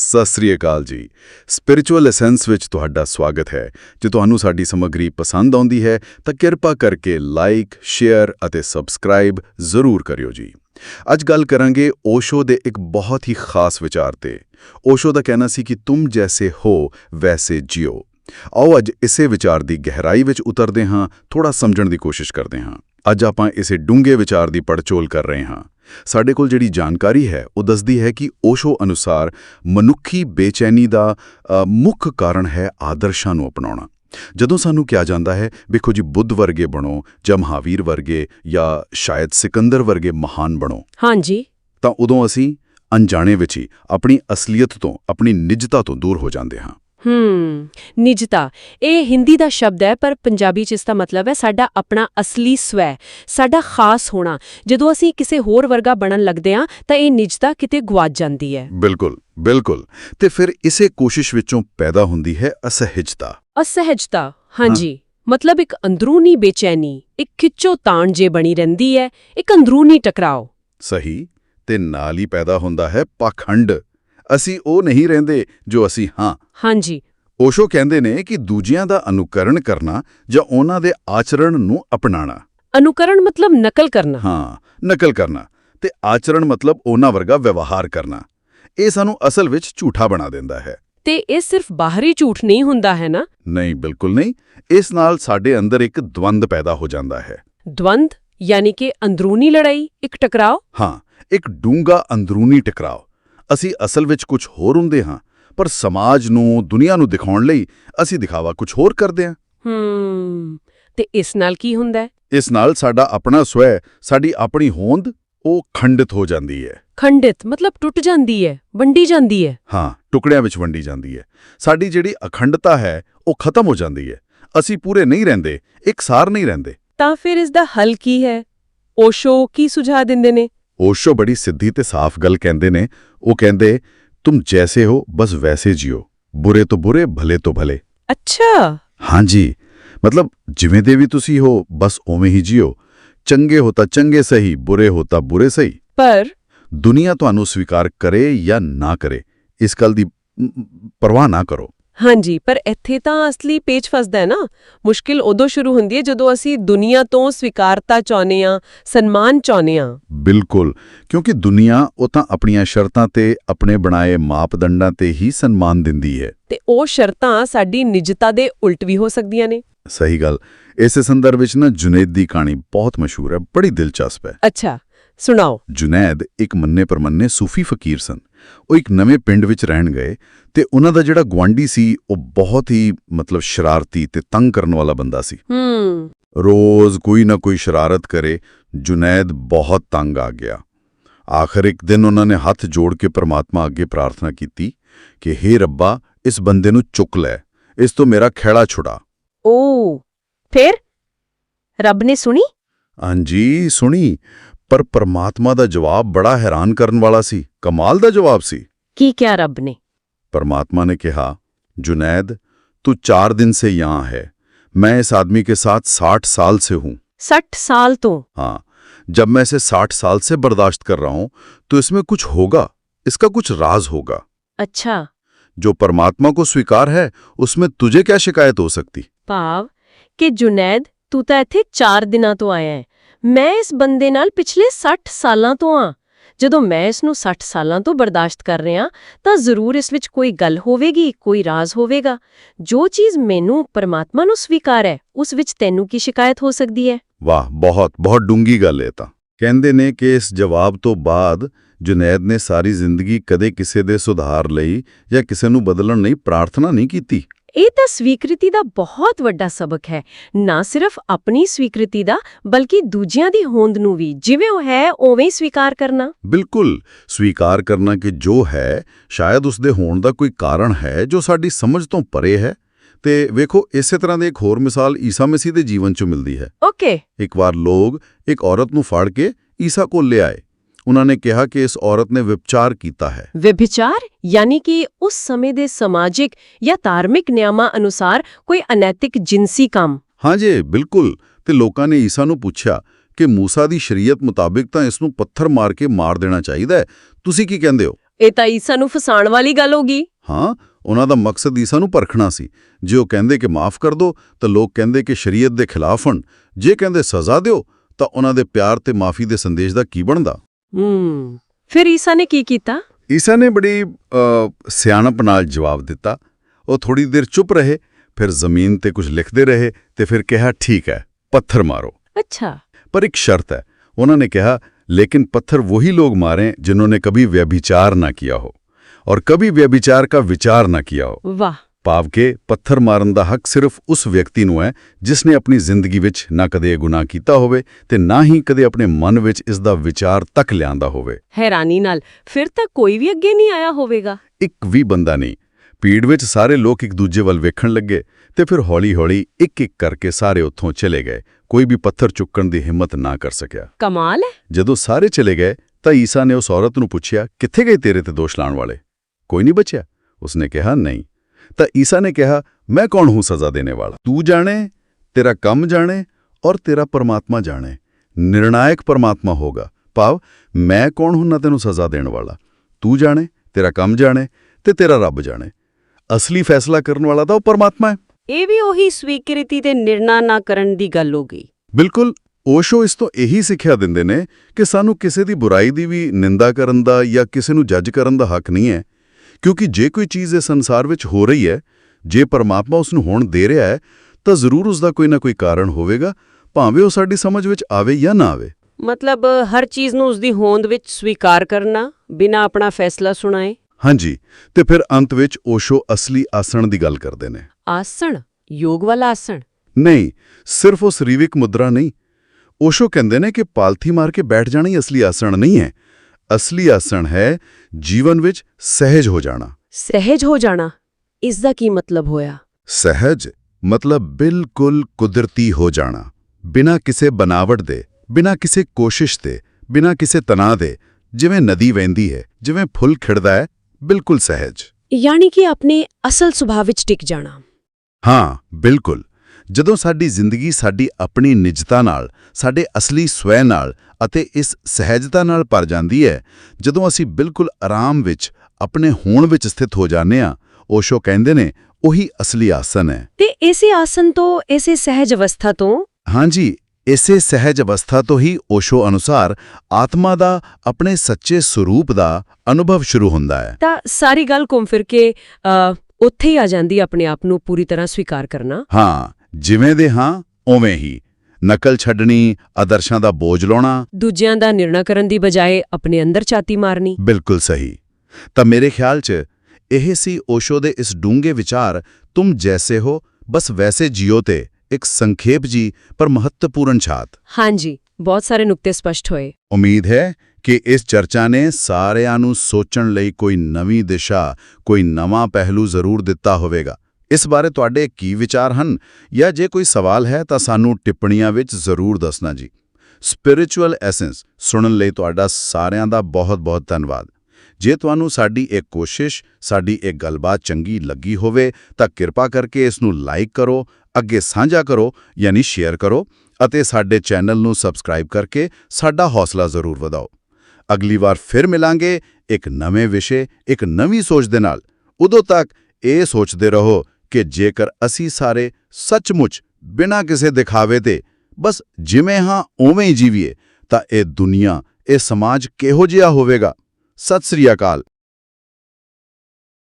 ਸਤਿ ਸ੍ਰੀ ਅਕਾਲ ਜੀ। Spiritual essence ਵਿੱਚ ਤੁਹਾਡਾ ਸਵਾਗਤ ਹੈ। ਜੇ ਤੁਹਾਨੂੰ ਸਾਡੀ ਸਮੱਗਰੀ ਪਸੰਦ ਆਉਂਦੀ ਹੈ, ਤਾਂ ਕਿਰਪਾ ਕਰਕੇ ਲਾਈਕ ਸ਼ੇਅਰ ਅਤੇ ਸਬਸਕ੍ਰਾਈਬ ਜ਼ਰੂਰ ਕਰਿਓ ਜੀ। ਅੱਜ ਗੱਲ ਕਰਾਂਗੇ ਓਸ਼ੋ ਦੇ ਇੱਕ ਬਹੁਤ ਹੀ ਖਾਸ ਵਿਚਾਰ ਤੇ। ਓਸ਼ੋ ਦਾ ਕਹਿਣਾ ਸੀ ਕਿ ਤੁਮ ਜੈਸੇ ਹੋ, ਵੈਸੇ ਜਿਓ। ਆਓ ਅੱਜ ਇਸੇ ਵਿਚਾਰ ਦੀ ਗਹਿਰਾਈ ਵਿੱਚ ਉਤਰਦੇ ਹਾਂ ਥੋੜਾ ਸਮਝਣ ਦੀ ਕੋਸ਼ਿਸ਼ ਕਰਦੇ ਹਾਂ। ਅੱਜ ਆਪਾਂ ਇਸੇ ਡੂੰਘੇ ਵਿਚਾਰ ਦੀ ਪੜਚੋਲ ਕਰ ਰਹੇ ਹਾਂ। ਸਾਡੇ ਕੋਲ ਜਿਹੜੀ ਜਾਣਕਾਰੀ ਹੈ ਉਹ ਦੱਸਦੀ ਹੈ ਕਿ ਓਸ਼ੋ ਅਨੁਸਾਰ ਮਨੁੱਖੀ ਬੇਚੈਨੀ ਦਾ ਮੁੱਖ ਕਾਰਨ ਹੈ ਆਦਰਸ਼ਾਂ ਨੂੰ ਅਪਣਾਉਣਾ। ਜਦੋਂ ਸਾਨੂੰ ਕਿਹਾ ਜਾਂਦਾ ਹੈ ਵੇਖੋ ਜੀ ਬੁੱਧ ਵਰਗੇ ਬਣੋ ਜਾਂ ਮਹਾਵੀਰ ਵਰਗੇ ਜਾਂ ਸ਼ਾਇਦ ਸਿਕੰਦਰ ਵਰਗੇ ਮਹਾਨ ਬਣੋ ਹਾਂਜੀ। ਤਾਂ ਉਦੋਂ ਅਸੀਂ ਅਣਜਾਣੇ ਵਿੱਚ ਹੀ ਆਪਣੀ ਅਸਲੀਅਤ ਤੋਂ ਆਪਣੀ ਨਿਜਤਾ ਤੋਂ ਦੂਰ ਹੋ ਜਾਂਦੇ ਹਾਂ। ਹੂੰ ਨਿਜਤਾ। ਇਹ ਹਿੰਦੀ ਦਾ ਸ਼ਬਦ ਹੈ ਪਰ ਪੰਜਾਬੀ ਚ ਇਸ ਦਾ ਮਤਲਬ ਹੈ ਸਾਡਾ ਆਪਣਾ ਅਸਲੀ ਸਵੈ ਸਾਡਾ ਖਾਸ ਹੋਣਾ। ਜਦੋਂ ਅਸੀਂ ਕਿਸੇ ਹੋਰ ਵਰਗਾ ਬਣਨ ਲੱਗਦੇ ਹਾਂ ਤਾਂ ਇਹ ਨਿਜਤਾ ਕਿਤੇ ਗਵਾਚ ਜਾਂਦੀ ਹੈ। ਬਿਲਕੁਲ ਬਿਲਕੁਲ। ਤੇ ਫਿਰ ਇਸੇ ਕੋਸ਼ਿਸ਼ ਵਿੱਚੋਂ ਪੈਦਾ ਹੁੰਦੀ ਹੈ ਅਸਹਿਜਤਾ। ਅਸਹਿਜਤਾ ਹਾਂਜੀ। ਮਤਲਬ ਇੱਕ ਅੰਦਰੂਨੀ ਬੇਚੈਨੀ ਇੱਕ ਖਿੱਚੋ ਤਾਣ ਜੇ ਬਣੀ ਰਹਿੰਦੀ ਹੈ ਇੱਕ ਅੰਦਰੂਨੀ ਟਕਰਾਓ। ਸਹੀ ਤੇ ਨਾਲ ਹੀ ਪੈਦਾ ਹੁੰਦਾ ਹੈ ਪਾਖੰਡ। ਅਸੀਂ ਉਹ ਨਹੀਂ ਰਹਿੰਦੇ ਜੋ ਅਸੀਂ ਹਾਂ। ਹਾਂਜੀ। ਓਸ਼ੋ ਕਹਿੰਦੇ ਨੇ ਕਿ ਦੂਜਿਆਂ ਦਾ ਅਨੁਕਰਣ ਕਰਨਾ ਜਾਂ ਉਹਨਾਂ ਦੇ ਆਚਰਣ ਨੂੰ ਅਪਣਾਉਣਾ। ਅਨੁਕਰਣ ਮਤਲਬ ਨਕਲ ਕਰਨਾ। ਹਾਂ ਨਕਲ ਕਰਨਾ ਤੇ ਆਚਰਣ ਮਤਲਬ ਉਹਨਾਂ ਵਰਗਾ ਵਿਵਹਾਰ ਕਰਨਾ। ਇਹ ਸਾਨੂੰ ਅਸਲ ਵਿੱਚ ਝੂਠਾ ਬਣਾ ਦਿੰਦਾ ਹੈ। ਤੇ ਇਹ ਸਿਰਫ ਬਾਹਰੀ ਝੂਠ ਨਹੀਂ ਹੁੰਦਾ ਹੈ ਨਾ? ਨਹੀਂ ਬਿਲਕੁਲ ਨਹੀਂ। ਇਸ ਨਾਲ ਸਾਡੇ ਅੰਦਰ ਇੱਕ ਦਵੰਦ ਪੈਦਾ ਹੋ ਜਾਂਦਾ ਹੈ। ਦਵੰਦ ਯਾਨੀ ਕਿ ਅੰਦਰੂਨੀ ਲੜਾਈ ਇੱਕ ਟਕਰਾਓ? ਹਾਂ ਇੱਕ ਡੂੰਗਾ ਅੰਦਰੂਨੀ ਟਕਰਾਓ। ਅਸੀਂ ਅਸਲ ਵਿੱਚ ਕੁਝ ਹੋਰ ਹੁੰਦੇ ਹਾਂ ਪਰ ਸਮਾਜ ਨੂੰ ਦੁਨੀਆ ਨੂੰ ਦਿਖਾਉਣ ਲਈ ਅਸੀਂ ਦਿਖਾਵਾ ਕੁਝ ਹੋਰ ਕਰਦੇ ਹਾਂ। ਹੂੰ ਤੇ ਇਸ ਨਾਲ ਕੀ ਹੁੰਦਾ? ਹੈ ਇਸ ਨਾਲ ਸਾਡਾ ਆਪਣਾ ਸਵੈ ਸਾਡੀ ਆਪਣੀ ਹੋਂਦ ਉਹ ਖੰਡਿਤ ਹੋ ਜਾਂਦੀ ਹੈ। ਖੰਡਿਤ ਮਤਲਬ ਟੁੱਟ ਜਾਂਦੀ ਹੈ ਵੰਡੀ ਜਾਂਦੀ ਹੈ। ਹਾਂ ਟੁਕੜਿਆਂ ਵਿੱਚ ਵੰਡੀ ਜਾਂਦੀ ਹੈ। ਸਾਡੀ ਜਿਹੜੀ ਅਖੰਡਤਾ ਹੈ ਉਹ ਖਤਮ ਹੋ ਜਾਂਦੀ ਹੈ। ਅਸੀਂ ਪੂਰੇ ਨਹੀਂ ਰਹਿੰਦੇ ਇੱਕਸਾਰ ਨਹੀਂ ਰਹਿੰਦੇ। ਤਾਂ ਫਿਰ ਇਸ ਦਾ ਹੱਲ ਕੀ ਹੈ? ਓਸ਼ੋ ਕੀ ਸੁਝਾਅ ਦਿੰਦੇ ਨੇ? ਓਸ਼ੋ ਬੜੀ ਸਿੱਧੀ ਤੇ ਸਾਫ਼ ਗੱਲ ਕਹਿੰਦੇ ਨੇ ਉਹ ਕਹਿੰਦੇ ਤੁਮ ਜੈਸੇ ਹੋ ਬਸ ਵੈਸੇ ਜਿਓ ਬੁਰੇ ਤੋਂ ਬੁਰੇ ਭਲੇ ਤੋਂ ਭਲੇ ਅੱਛਾ ਹਾਂਜੀ ਮਤਲਬ ਜਿਵੇਂ ਦੇ ਵੀ ਤੁਸੀਂ ਹੋ ਬਸ ਉਵੇਂ ਹੀ ਜਿਓ ਚੰਗੇ ਹੋ ਤਾਂ ਚੰਗੇ ਸਹੀ ਬੁਰੇ ਹੋ ਤਾਂ ਬੁਰੇ ਸਹੀ ਪਰ ਦੁਨੀਆ ਤੁਹਾਨੂੰ ਸਵੀਕਾਰ ਕਰੇ ਜਾਂ ਨਾ ਕਰੇ ਇਸ ਗੱਲ ਦੀ ਪਰਵਾਹ ਨਾ ਕਰੋ ਹਾਂਜੀ ਪਰ ਇੱਥੇ ਤਾਂ ਅਸਲੀ ਪੇਚ ਫਸਦਾ ਹੈ ਨਾ। ਮੁਸ਼ਕਿਲ ਉਦੋਂ ਸ਼ੁਰੂ ਹੁੰਦੀ ਹੈ ਜਦੋਂ ਅਸੀਂ ਦੁਨੀਆ ਤੋਂ ਸਵੀਕਾਰਤਾ ਚਾਹੁੰਦੇ ਹਾਂ ਸਨਮਾਨ ਚਾਹੁੰਦੇ ਹਾਂ। ਬਿਲਕੁਲ ਕਿਉਂਕਿ ਦੁਨੀਆ ਉਹ ਤਾਂ ਆਪਣੀਆਂ ਸ਼ਰਤਾਂ ਤੇ ਆਪਣੇ ਬਣਾਏ ਮਾਪਦੰਡਾਂ ਤੇ ਹੀ ਸਨਮਾਨ ਦਿੰਦੀ ਹੈ। ਤੇ ਉਹ ਸ਼ਰਤਾਂ ਸਾਡੀ ਨਿਜਤਾ ਦੇ ਉਲਟ ਵੀ ਹੋ ਸਕਦੀਆਂ ਨੇ। ਸਹੀ ਗੱਲ ਇਸੇ ਸੰਦਰਭ ਵਿੱਚ ਨਾ ਜੁਨੈਦ ਦੀ ਕਹਾਣੀ ਬਹੁਤ ਮਸ਼ਹੂਰ ਹੈ ਬੜੀ ਦਿਲਚਸਪ ਹੈ। ਅੱਛਾ। ਸੁਣਾਓ। ਜੁਨੈਦ ਇੱਕ ਮੰਨੇ ਪਰਮੰਨੇ ਸੂਫੀ ਫਕੀਰ ਸਨ। ਉਹ ਇੱਕ ਨਵੇਂ ਪਿੰਡ ਵਿੱਚ ਰਹਿਣ ਗਏ ਤੇ ਉਹਨਾਂ ਦਾ ਜਿਹੜਾ ਗਵਾਂਢੀ ਸੀ ਉਹ ਬਹੁਤ ਹੀ ਮਤਲਬ ਸ਼ਰਾਰਤੀ ਤੇ ਤੰਗ ਕਰਨ ਵਾਲਾ ਬੰਦਾ ਸੀ। ਹੂੰ। ਰੋਜ਼ ਕੋਈ ਨਾ ਕੋਈ ਸ਼ਰਾਰਤ ਕਰੇ ਜੁਨੈਦ ਬਹੁਤ ਤੰਗ ਆ ਗਿਆ। ਆਖਰ ਇੱਕ ਦਿਨ ਉਹਨਾਂ ਨੇ ਹੱਥ ਜੋੜ ਕੇ ਪ੍ਰਮਾਤਮਾ ਅੱਗੇ ਪ੍ਰਾਰਥਨਾ ਕੀਤੀ ਕਿ हे ਰੱਬਾ ਇਸ ਬੰਦੇ ਨੂੰ ਚੁੱਕ ਲੈ ਇਸ ਤੋਂ ਮੇਰਾ ਖਹਿੜਾ ਛੁਡਾ। ਓ ਫਿਰ? ਰੱਬ ਨੇ ਸੁਣੀ? ਹਾਂਜੀ ਸੁਣੀ। ਪਰ ਪ੍ਰਮਾਤਮਾ ਦਾ ਜਵਾਬ ਬੜਾ ਹੈਰਾਨ ਕਰਨ ਵਾਲਾ ਸੀ ਕਮਾਲ ਦਾ ਜਵਾਬ ਸੀ ਕੀ ਕਿਹਾ ਰੱਬ ਨੇ परमात्मा ने कहा जुनैद तू चार दिन से यहाँ है मैं इस आदमी के साथ साठ साल से हूँ 60 ਸਾਲ ਤੋਂ हाँ जब मैं इसे साठ साल से बर्दाश्त कर रहा हूँ तो इसमें कुछ होगा इसका कुछ राज होगा ਅੱਛਾ जो परमात्मा को स्वीकार है उसमें तुझे क्या शिकायत हो सकती ਭਾਵ ਕਿ ਜੁਨੈਦ ਤੂੰ ਤਾਂ ਇੱਥੇ 4 ਦਿਨਾਂ ਤੋਂ ਆਇਆ ਹੈ ਮੈਂ ਇਸ ਬੰਦੇ ਨਾਲ ਪਿਛਲੇ 60 ਸਾਲਾਂ ਤੋਂ ਆ ਜਦੋਂ ਮੈਂ ਇਸ ਨੂੰ 60 ਸਾਲਾਂ ਤੋਂ ਬਰਦਾਸ਼ਤ ਕਰ ਰਿਹਾ, ਤਾਂ ਜ਼ਰੂਰ ਇਸ ਵਿੱਚ ਕੋਈ ਗੱਲ ਹੋਵੇਗੀ, ਕੋਈ ਰਾਜ਼ ਹੋਵੇਗਾ। ਜੋ ਚੀਜ਼ ਮੈਨੂੰ ਪਰਮਾਤਮਾ ਨੂੰ ਸਵੀਕਾਰ ਹੈ, ਉਸ ਵਿੱਚ ਤੈਨੂੰ ਕੀ ਸ਼ਿਕਾਇਤ ਹੋ ਸਕਦੀ ਹੈ? ਵਾਹ, ਬਹੁਤ ਬਹੁਤ ਡੂੰਗੀ ਗੱਲ ਹੈ ਤਾਂ। ਕਹਿੰਦੇ ਨੇ ਕਿ ਇਸ ਜਵਾਬ ਤੋਂ ਬਾਅਦ ਜੁਨੈਦ ਨੇ ਸਾਰੀ ਜ਼ਿੰਦਗੀ ਕਦੇ ਕਿਸੇ ਦੇ ਸੁਧਾਰ ਲਈ ਜਾਂ ਕਿਸੇ ਨੂੰ ਬਦਲਣ ਲਈ ਪ੍ਰਾਰਥਨਾ ਨਹੀਂ ਕੀਤੀ। ਇਹ ਤਾਂ ਸਵੀਕ੍ਰਿਤੀ ਦਾ ਬਹੁਤ ਵੱਡਾ ਸਬਕ ਹੈ। ਨਾ ਸਿਰਫ ਆਪਣੀ ਸਵੀਕ੍ਰਿਤੀ ਦਾ ਬਲਕਿ ਦੂਜਿਆਂ ਦੀ ਹੋਂਦ ਨੂੰ ਵੀ। ਜਿਵੇਂ ਉਹ ਹੈ ਉਵੇਂ ਹੀ ਸਵੀਕਾਰ ਕਰਨਾ। ਬਿਲਕੁਲ। ਸਵੀਕਾਰ ਕਰਨਾ ਕਿ ਜੋ ਹੈ ਸ਼ਾਇਦ ਉਸ ਦੇ ਹੋਣ ਦਾ ਕੋਈ ਕਾਰਨ ਹੈ ਜੋ ਸਾਡੀ ਸਮਝ ਤੋਂ ਪਰੇ ਹੈ। ਤੇ ਵੇਖੋ ਇਸੇ ਤਰ੍ਹਾਂ ਦੀ ਇੱਕ ਹੋਰ ਮਿਸਾਲ ਈਸਾ ਮਸੀਹ ਦੇ ਜੀਵਨ ਚੋਂ ਮਿਲਦੀ ਹੈ। ਓਕੇ। ਇੱਕ ਵਾਰ ਲੋਕ ਇੱਕ ਔਰਤ ਨੂੰ ਫੜ ਕੇ ਈਸਾ ਕੋਲ ਲਿਆਏ ਉਹਨਾਂ ਨੇ ਕਿਹਾ ਕਿ ਇਸ ਔਰਤ ਨੇ ਵਿਪਚਾਰ ਕੀਤਾ ਹੈ। ਵਿਭਿਚਾਰ ਯਾਨੀ ਕਿ ਉਸ ਸਮੇਂ ਦੇ ਸਮਾਜਿਕ ਜਾਂ ਧਾਰਮਿਕ ਨਿਯਮਾਂ ਅਨੁਸਾਰ ਕੋਈ ਅਨੈਤਿਕ ਜਿੰਸੀ ਕੰਮ। ਹਾਂਜੀ ਬਿਲਕੁਲ। ਤੇ ਲੋਕਾਂ ਨੇ ਈਸਾ ਨੂੰ ਪੁੱਛਿਆ ਕਿ ਮੂਸਾ ਦੀ ਸ਼ਰੀਅਤ ਮੁਤਾਬਿਕ ਤਾਂ ਇਸ ਨੂੰ ਪੱਥਰ ਮਾਰ ਕੇ ਮਾਰ ਦੇਣਾ ਚਾਹੀਦਾ ਹੈ। ਤੁਸੀਂ ਕੀ ਕਹਿੰਦੇ ਹੋ? ਇਹ ਤਾਂ ਈਸਾ ਨੂੰ ਫਸਾਉਣ ਵਾਲੀ ਗੱਲ ਹੋ ਗਈ। ਹਾਂ ਉਹਨਾਂ ਦਾ ਮਕਸਦ ਈਸਾ ਨੂੰ ਪਰਖਣਾ ਸੀ। ਜੇ ਉਹ ਕਹਿੰਦੇ ਕਿ ਮਾਫ ਕਰ ਦਿਓ ਤਾਂ ਲੋਕ ਕਹਿੰਦੇ ਕਿ ਸ਼ਰੀਅਤ ਦੇ ਖਿਲਾਫ ਹਨ। ਜੇ ਕਹਿੰਦੇ ਸਜ਼ਾ ਦਿਓ ਤਾਂ ਉਹਨਾਂ ਦੇ ਪਿਆਰ ਤੇ ਮਾਫੀ ਦੇ ਸੰਦੇਸ਼ ਦਾ ਕੀ ਬਣਦਾ? ਹੂੰ ਫਿਰ ਈਸਾ ਨੇ ਕੀ ਕੀਤਾ ਈਸਾ ਨੇ ਬੜੀ ਅ, ਸਿਆਣਪ ਨਾਲ ਜਵਾਬ ਦਿੱਤਾ ਉਹ ਥੋੜੀ ਦੇਰ ਚੁੱਪ ਰਹੇ ਫਿਰ ਜ਼ਮੀਨ ਤੇ ਕੁਝ ਲਿਖਦੇ ਰਹੇ ਤੇ ਫਿਰ ਕਿਹਾ ਠੀਕ ਹੈ ਪੱਥਰ ਮਾਰੋ ਅੱਛਾ पर एक शर्त है उन्होंने कहा लेकिन पत्थर वही लोग मारें जिन्होंने कभी व्यभिचार ना किया हो और कभी व्यभिचार का विचार ना किया हो ਵਾਹ ਭਾਵ ਕਿ ਪੱਥਰ ਮਾਰਨ ਦਾ ਹੱਕ ਸਿਰਫ ਉਸ ਵਿਅਕਤੀ ਨੂੰ ਹੈ ਜਿਸ ਨੇ ਆਪਣੀ ਜ਼ਿੰਦਗੀ ਵਿੱਚ ਨਾ ਕਦੇ ਇਹ ਗੁਨਾਹ ਕੀਤਾ ਹੋਵੇ ਤੇ ਨਾ ਹੀ ਕਦੇ ਆਪਣੇ ਮਨ ਵਿੱਚ ਇਸ ਦਾ ਵਿਚਾਰ ਤੱਕ ਲਿਆਂਦਾ ਹੋਵੇ। ਹੈਰਾਨੀ ਨਾਲ ਫਿਰ ਤਾਂ ਕੋਈ ਵੀ ਅੱਗੇ ਨਹੀਂ ਆਇਆ ਹੋਵੇਗਾ। ਇੱਕ ਵੀ ਬੰਦਾ ਨਹੀਂ। ਭੀੜ ਵਿੱਚ ਸਾਰੇ ਲੋਕ ਇੱਕ ਦੂਜੇ ਵੱਲ ਵੇਖਣ ਲੱਗੇ ਤੇ ਫਿਰ ਹੌਲੀ-ਹੌਲੀ ਇੱਕ-ਇੱਕ ਕਰਕੇ ਸਾਰੇ ਉੱਥੋਂ ਚਲੇ ਗਏ। ਕੋਈ ਵੀ ਪੱਥਰ ਚੁੱਕਣ ਦੀ ਹਿੰਮਤ ਨਾ ਕਰ ਸਕਿਆ। ਕਮਾਲ ਹੈ। ਜਦੋਂ ਸਾਰੇ ਚਲੇ ਗਏ ਤਾਂ ਈਸਾ ਨੇ ਉਸ ਔਰਤ ਨੂੰ ਪੁੱਛਿਆ ਕਿੱਥੇ ਗਏ ਤੇਰੇ ਤੇ ਦੋਸ਼ ਲਾਉਣ ਵਾਲੇ? ਕੋਈ ਨਹੀਂ ਬਚਿਆ। ਉਸਨੇ ਕਿਹਾ ਨਹੀਂ। ਤਾਂ ਈਸਾ ਨੇ ਕਿਹਾ ਮੈਂ ਕੌਣ ਹੂੰ ਸਜ਼ਾ ਦੇਣੇ ਵਾਲਾ? ਤੂੰ ਜਾਣੇ ਤੇਰਾ ਕੰਮ ਜਾਣੇ ਔਰ ਤੇਰਾ ਪਰਮਾਤਮਾ ਜਾਣੇ। ਨਿਰਣਾਇਕ ਪਰਮਾਤਮਾ ਹੋਗਾ। ਭਾਵ ਮੈਂ ਕੌਣ ਹੂੰ ਨਾ ਤੈਨੂੰ ਸਜ਼ਾ ਦੇਣ ਵਾਲਾ? ਤੂੰ ਜਾਣੇ ਤੇਰਾ ਕੰਮ ਜਾਣੇ ਤੇ ਤੇਰਾ ਰੱਬ ਜਾਣੇ। ਅਸਲੀ ਫੈਸਲਾ ਕਰਨ ਵਾਲਾ ਤਾਂ ਉਹ ਪਰਮਾਤਮਾ ਹੈ। ਇਹ ਵੀ ਉਹੀ ਸਵੀਕ੍ਰਿਤੀ ਤੇ ਨਿਰਣਾ ਨਾ ਕਰਨ ਦੀ ਗੱਲ ਹੋ ਗਈ। ਬਿਲਕੁਲ ਓਸ਼ੋ ਇਸ ਤੋਂ ਇਹੀ ਸਿੱਖਿਆ ਦਿੰਦੇ ਨੇ ਕਿ ਸਾਨੂੰ ਕਿਸੇ ਦੀ ਬੁਰਾਈ ਦੀ ਵੀ ਨਿੰਦਾ ਕਰਨ ਦਾ ਜਾਂ ਕਿਸੇ ਨੂੰ ਜੱਜ ਕਰਨ ਦਾ ਹੱਕ ਨਹੀਂ ਹੈ। ਕਿਉਂਕਿ ਜੇ ਕੋਈ ਚੀਜ਼ ਇਸ ਸੰਸਾਰ ਵਿੱਚ ਹੋ ਰਹੀ ਹੈ ਜੇ ਪਰਮਾਤਮਾ ਉਸ ਨੂੰ ਹੋਣ ਦੇ ਰਿਹਾ ਹੈ ਤਾਂ ਜ਼ਰੂਰ ਉਸ ਦਾ ਕੋਈ ਨਾ ਕੋਈ ਕਾਰਨ ਹੋਵੇਗਾ ਭਾਵੇਂ ਉਹ ਸਾਡੀ ਸਮਝ ਵਿੱਚ ਆਵੇ ਜਾਂ ਨਾ ਆਵੇ। ਮਤਲਬ ਹਰ ਚੀਜ਼ ਨੂੰ ਉਸ ਦੀ ਹੋਂਦ ਵਿੱਚ ਸਵੀਕਾਰ ਕਰਨਾ ਬਿਨਾਂ ਆਪਣਾ ਫੈਸਲਾ ਸੁਣਾਏ? ਹਾਂਜੀ ਤੇ ਫਿਰ ਅੰਤ ਵਿੱਚ ਓਸ਼ੋ ਅਸਲੀ ਆਸਣ ਦੀ ਗੱਲ ਕਰਦੇ ਨੇ। ਆਸਣ? ਯੋਗ ਵਾਲਾ ਆਸਣ? ਨਹੀਂ ਸਿਰਫ ਉਹ ਸਰੀਰਕ ਮੁਦਰਾ ਨਹੀਂ। ਓਸ਼ੋ ਕਹਿੰਦੇ ਨੇ ਕਿ ਪਾਲਥੀ ਮਾਰ ਕੇ ਬੈਠ ਜਾਣਾ ਹੀ ਅਸਲੀ ਆਸਣ ਨਹੀਂ ਹੈ। ਅਸਲੀ ਆਸਣ ਹੈ ਜੀਵਨ ਵਿੱਚ ਸਹਿਜ ਹੋ ਜਾਣਾ। ਸਹਿਜ ਹੋ ਜਾਣਾ ਇਸ ਦਾ ਕੀ ਮਤਲਬ ਹੋਇਆ? ਸਹਿਜ ਮਤਲਬ ਬਿਲਕੁਲ ਕੁਦਰਤੀ ਹੋ ਜਾਣਾ। ਬਿਨਾਂ ਕਿਸੇ ਬਨਾਵਟ ਦੇ ਬਿਨਾਂ ਕਿਸੇ ਕੋਸ਼ਿਸ਼ ਦੇ ਬਿਨਾਂ ਕਿਸੇ ਤਣਾਅ ਦੇ ਜਿਵੇਂ ਨਦੀ ਵਹਿੰਦੀ ਹੈ ਜਿਵੇਂ ਫੁੱਲ ਖਿੜਦਾ ਹੈ ਬਿਲਕੁਲ ਸਹਿਜ। ਯਾਨੀ ਕਿ ਆਪਣੇ ਅਸਲ ਸੁਭਾਅ ਵਿੱਚ ਟਿਕ ਜਾਣਾ। ਹਾਂ ਬਿਲਕੁਲ। ਜਦੋਂ ਸਾਡੀ ਜ਼ਿੰਦਗੀ ਸਾਡੀ ਆਪਣੀ ਨਿਜਤਾ ਨਾਲ ਸਾਡੇ ਅਸਲੀ ਸਵੈ ਨਾਲ ਅਤੇ ਇਸ ਸਹਿਜਤਾ ਨਾਲ ਭਰ ਜਾਂਦੀ ਹੈ ਜਦੋਂ ਅਸੀਂ ਬਿਲਕੁਲ ਆਰਾਮ ਵਿੱਚ ਆਪਣੇ ਹੋਣ ਵਿੱਚ ਸਥਿਤ ਹੋ ਜਾਂਦੇ ਹਾਂ ਓਸ਼ੋ ਕਹਿੰਦੇ ਨੇ ਉਹੀ ਅਸਲੀ ਆਸਨ ਹੈ। ਤੇ ਇਸੇ ਆਸਨ ਤੋਂ ਇਸੇ ਸਹਿਜ ਅਵਸਥਾ ਤੋਂ? ਹਾਂਜੀ ਇਸੇ ਸਹਿਜ ਅਵਸਥਾ ਤੋਂ ਹੀ ਓਸ਼ੋ ਅਨੁਸਾਰ ਆਤਮਾ ਦਾ ਆਪਣੇ ਸੱਚੇ ਸਰੂਪ ਦਾ ਅਨੁਭਵ ਸ਼ੁਰੂ ਹੁੰਦਾ ਹੈ। ਤਾਂ ਸਾਰੀ ਗੱਲ ਘੁੰਮ ਫਿਰ ਕੇ ਉੱਥੇ ਹੀ ਆ ਜਾਂਦੀ ਆਪਣੇ ਆਪ ਨੂੰ ਪੂਰੀ ਤਰ੍ਹਾਂ ਸਵੀਕਾਰ ਕਰਨਾ? ਹਾਂ ਜਿਵੇਂ ਦੇ ਹਾਂ ਉਵੇਂ ਹੀ। ਨਕਲ ਛੱਡਣੀ ਆਦਰਸ਼ਾਂ ਦਾ ਬੋਝ ਲਾਉਣਾ। ਦੂਜਿਆਂ ਦਾ ਨਿਰਣਾ ਕਰਨ ਦੀ ਬਜਾਏ ਆਪਣੇ ਅੰਦਰ ਛਾਤੀ ਮਾਰਨੀ। ਬਿਲਕੁਲ ਸਹੀ। ਤਾਂ ਮੇਰੇ ਖਿਆਲ 'ਚ ਇਹ ਸੀ ਓਸ਼ੋ ਦੇ ਇਸ ਡੂੰਘੇ ਵਿਚਾਰ ਤੁਮ ਜੈਸੇ ਹੋ ਬਸ ਵੈਸੇ ਜਿਓ ਤੇ ਇੱਕ ਸੰਖੇਪ ਜੀ ਪਰ ਮਹੱਤਵਪੂਰਨ ਛਾਤ। ਹਾਂਜੀ ਬਹੁਤ ਸਾਰੇ ਨੁਕਤੇ ਸਪਸ਼ਟ ਹੋਏ। ਉਮੀਦ ਹੈ ਕਿ ਇਸ ਚਰਚਾ ਨੇ ਸਾਰਿਆਂ ਨੂੰ ਸੋਚਣ ਲਈ ਕੋਈ ਨਵੀਂ ਦਿਸ਼ਾ ਕੋਈ ਨਵਾਂ ਪਹਿਲੂ ਜ਼ਰੂਰ ਦਿੱਤਾ ਹੋਵੇਗਾ। ਇਸ ਬਾਰੇ ਤੁਹਾਡੇ ਕੀ ਵਿਚਾਰ ਹਨ? ਜਾਂ ਜੇ ਕੋਈ ਸਵਾਲ ਹੈ, ਤਾਂ ਸਾਨੂੰ ਟਿੱਪਣੀਆਂ ਵਿੱਚ ਜ਼ਰੂਰ ਦੱਸਣਾ ਜੀ। ਸਪਿਰਚੁਅਲ ਐਸੈਂਸ ਸੁਣਨ ਲਈ ਤੁਹਾਡਾ ਸਾਰਿਆਂ ਦਾ ਬਹੁਤ-ਬਹੁਤ ਧੰਨਵਾਦ। ਜੇ ਤੁਹਾਨੂੰ ਸਾਡੀ ਇਹ ਕੋਸ਼ਿਸ਼, ਸਾਡੀ ਇਹ ਗੱਲਬਾਤ ਚੰਗੀ ਲੱਗੀ ਹੋਵੇ, ਤਾਂ ਕਿਰਪਾ ਕਰਕੇ ਇਸ ਨੂੰ ਲਾਈਕ ਕਰੋ, ਅੱਗੇ ਸਾਂਝਾ ਕਰੋ, ਯਾਨੀ ਸ਼ੇਅਰ ਕਰੋ, ਅਤੇ ਸਾਡੇ ਚੈਨਲ ਨੂੰ ਸਬਸਕ੍ਰਾਈਬ ਕਰਕੇ ਸਾਡਾ ਹੌਸਲਾ ਜ਼ਰੂਰ ਵਧਾਓ। ਅਗਲੀ ਵਾਰ ਫਿਰ ਮਿਲਾਂਗੇ ਇੱਕ ਨਵੇਂ ਵਿਸ਼ੇ, ਇੱਕ ਨਵੀਂ ਸੋਚ ਦੇ ਨਾਲ। ਉਦੋਂ ਤੱਕ ਇਹ ਸੋਚਦੇ ਰਹੋ ਕਿ ਜੇਕਰ ਅਸੀਂ ਸਾਰੇ ਸੱਚਮੁੱਚ ਬਿਨਾਂ ਕਿਸੇ ਦਿਖਾਵੇ ਤੇ ਬਸ ਜਿਵੇਂ ਹਾਂ ਉਵੇਂ ਹੀ ਜੀਵੀਏ, ਤਾਂ ਇਹ ਦੁਨੀਆ, ਇਹ ਸਮਾਜ ਕਿਹੋ ਜਿਹਾ ਹੋਵੇਗਾ? ਸਤਿ ਸ੍ਰੀ ਅਕਾਲ।